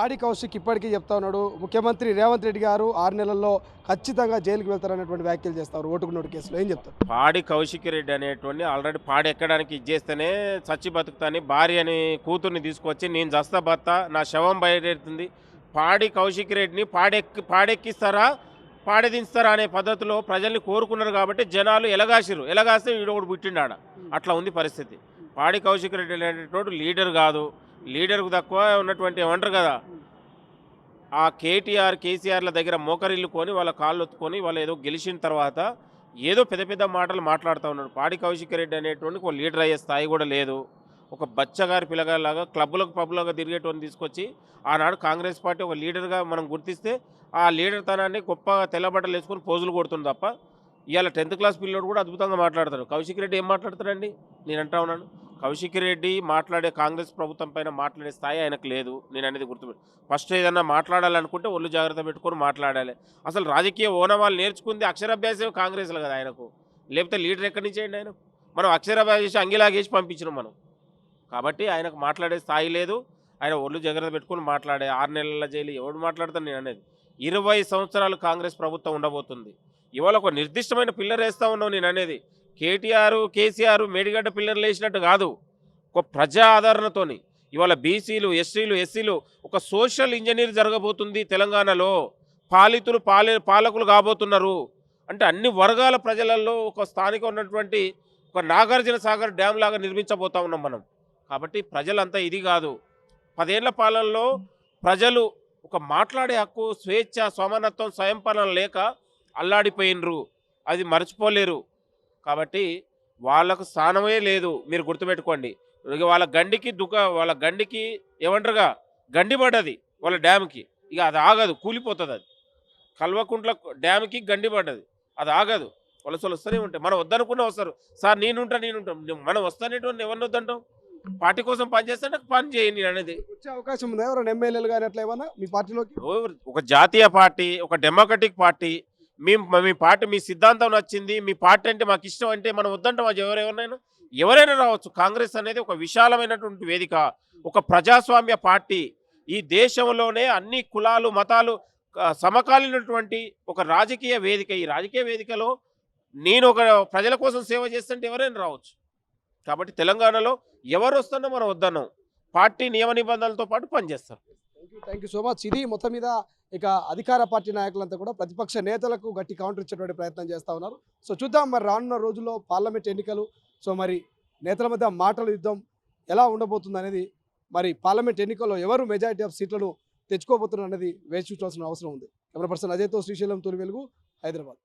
పాడి కౌశిక్ ఇప్పటికీ చెప్తా ఉన్నాడు. ముఖ్యమంత్రి రేవంత్ రెడ్డి గారు ఆరు నెలల్లో ఖచ్చితంగా జైలుకి వెళ్తారనేటువంటి వ్యాఖ్యలు చేస్తారు ఓటుకు నోటు కేసులో. ఏం చెప్తారు? పాడి కౌశిక్ రెడ్డి అనేటువంటి ఆల్రెడీ పాడి ఎక్కడానికి ఇచ్చేస్తేనే చచ్చి బతుకుతాని భార్య అని కూతుర్ని తీసుకొచ్చి నేను జస్తా బత్తా నా శవం బయలుదేరుతుంది పాడి కౌశిక్ రెడ్డిని పాడెక్కి పాడెక్కిస్తారా? పాడెదించుతారా అనే పద్ధతిలో ప్రజల్ని కోరుకున్నారు కాబట్టి జనాలు ఎలగాసిరు ఎలగాస్తే వీడు ఒకటి పుట్టిండాడ. అట్లా ఉంది పరిస్థితి. పాడి కౌశిక్ రెడ్డి అనేటోడు లీడర్ కాదు. లీడర్కు తక్కువ ఉన్నటువంటి ఏమంటారు కదా? ఆ కేటీఆర్ కేసీఆర్ల దగ్గర మోకరిల్లుకొని వాళ్ళ కాళ్ళు ఒత్తుకొని వాళ్ళు ఏదో గెలిచిన తర్వాత ఏదో పెద్ద పెద్ద మాటలు మాట్లాడుతూ ఉన్నాడు పాడి కౌశిక్ రెడ్డి అనేటువంటి ఒక లీడర్ అయ్యే స్థాయి కూడా లేదు. ఒక బచ్చగారి పిల్లగాలాగా క్లబ్లకు పబ్బులుగా తిరిగేటువంటి తీసుకొచ్చి ఆనాడు కాంగ్రెస్ పార్టీ ఒక లీడర్గా మనం గుర్తిస్తే ఆ లీడర్ తనాన్ని గొప్పగా తెల్లబట్టలు వేసుకొని పోజులు కొడుతుంది తప్ప ఇవాళ టెన్త్ క్లాస్ పిల్లోడు కూడా అద్భుతంగా మాట్లాడతాడు. కౌశిక్ రెడ్డి ఏం మాట్లాడతాడండి? నేను అంటా ఉన్నాను. కౌశిక్ రెడ్డి మాట్లాడే కాంగ్రెస్ ప్రభుత్వం పైన మాట్లాడే స్థాయి ఆయనకు లేదు. నేను అనేది గుర్తుపెట్టు ఫస్ట్ ఏదన్నా మాట్లాడాలనుకుంటే ఒళ్ళు జాగ్రత్త పెట్టుకొని మాట్లాడాలి. అసలు రాజకీయ ఓనవాళ్ళు నేర్చుకుంది అక్షరాభ్యాసం కాంగ్రెస్లో కదా ఆయనకు. లేకపోతే లీడర్ ఎక్కడి నుంచి అండి ఆయన? మనం అక్షరాభ్యాసం చేసి అంగిలాగేసి పంపించినాం మనం. కాబట్టి ఆయనకు మాట్లాడే స్థాయి లేదు. ఆయన ఒళ్ళు జాగ్రత్త పెట్టుకొని మాట్లాడే ఆరు నెలల జైలు ఎవడు మాట్లాడతాను నేను అనేది. ఇరవై సంవత్సరాలు కాంగ్రెస్ ప్రభుత్వం ఉండబోతుంది. ఇవాళ ఒక నిర్దిష్టమైన పిల్లర్ వేస్తా ఉన్నావు నేను అనేది. కేటీఆర్ కేసీఆర్ మేడిగడ్డ పిల్లర్లు వేసినట్టు కాదు. ఒక ప్రజా ఆదరణతోని ఇవాళ బీసీలు ఎస్సీలు ఎస్సీలు ఒక సోషల్ ఇంజనీర్ జరగబోతుంది తెలంగాణలో. పాలితులు పాలే పాలకులు కాబోతున్నారు. అంటే అన్ని వర్గాల ప్రజలలో ఒక స్థానిక ఉన్నటువంటి ఒక నాగార్జున సాగర్ డ్యామ్ లాగా నిర్మించబోతా ఉన్నాం మనం. కాబట్టి ప్రజలంతా ఇది కాదు. పదేళ్ళ పాలనలో ప్రజలు ఒక మాట్లాడే హక్కు స్వేచ్ఛ సమానత్వం స్వయం పాలన లేక అల్లాడిపోయినరు. అది మర్చిపోలేరు. కాబట్టి వాళ్ళకు స్థానమే లేదు. మీరు గుర్తుపెట్టుకోండి. ఇక వాళ్ళ గండికి దుఃఖ వాళ్ళ గండికి ఏమంటారుగా? గండి పడ్డది వాళ్ళ డ్యామ్కి. ఇక అది ఆగదు కూలిపోతుంది అది. కల్వకుంట్ల డ్యామ్కి గండి పడ్డది. అది ఆగదు. వలసలు వస్తూనే ఉంటాయి మనం వద్దనుకున్నా వస్తారు. సార్ నేనుంటా నేనుంటా. మనం వస్తానేటువంటి ఎవరిని వద్దంటాం పార్టీ కోసం పని చేస్తే నాకు పని చేయండి నేను అనేది. వచ్చే అవకాశం ఉందా? ఎవరైనా ఎమ్మెల్యేలు కానీ అట్లా ఏమన్నా మీ పార్టీలోకి? ఒక జాతీయ పార్టీ ఒక డెమోక్రటిక్ పార్టీ మీ మీ పార్టీ మీ సిద్ధాంతం నచ్చింది మీ పార్టీ అంటే మాకు ఇష్టం అంటే మనం వద్దంటాం. అది ఎవరెవరైనా ఎవరైనా రావచ్చు. కాంగ్రెస్ అనేది ఒక విశాలమైనటువంటి వేదిక ఒక ప్రజాస్వామ్య పార్టీ. ఈ దేశంలోనే అన్ని కులాలు మతాలు సమకాలీనటువంటి ఒక రాజకీయ వేదిక. ఈ రాజకీయ వేదికలో నేను ఒక ప్రజల కోసం సేవ చేస్తుంటే ఎవరైనా రావచ్చు. కాబట్టి తెలంగాణలో ఎవరు వస్తున్నా మనం వద్దన్నాం. పార్టీ నియమ నిబంధనలతో పాటు పనిచేస్తారు thank you thank you so much ఇది మొత్తం మీద ఇక అధికార పార్టీ నాయకులంతా కూడా ప్రతిపక్ష నేతలకు గట్టి కౌంటర్ ఇచ్చేటువంటి ప్రయత్నం చేస్తూ ఉన్నారు. సో చూద్దాం మరి రానున్న రోజుల్లో పార్లమెంట్ ఎన్నికలు సో మరి నేతల మధ్య మాటల యుద్ధం ఎలా ఉండబోతుంది అనేది మరి పార్లమెంట్ ఎన్నికల్లో ఎవరు మెజారిటీ ఆఫ్ సీట్లను తెచ్చుకోబోతున్నారు అనేది వేచి చూడాల్సిన అవసరం ఉంది. కెమెరా పర్సన్ అజయ్తో శ్రీశైలం తొలి వెలుగు హైదరాబాద్.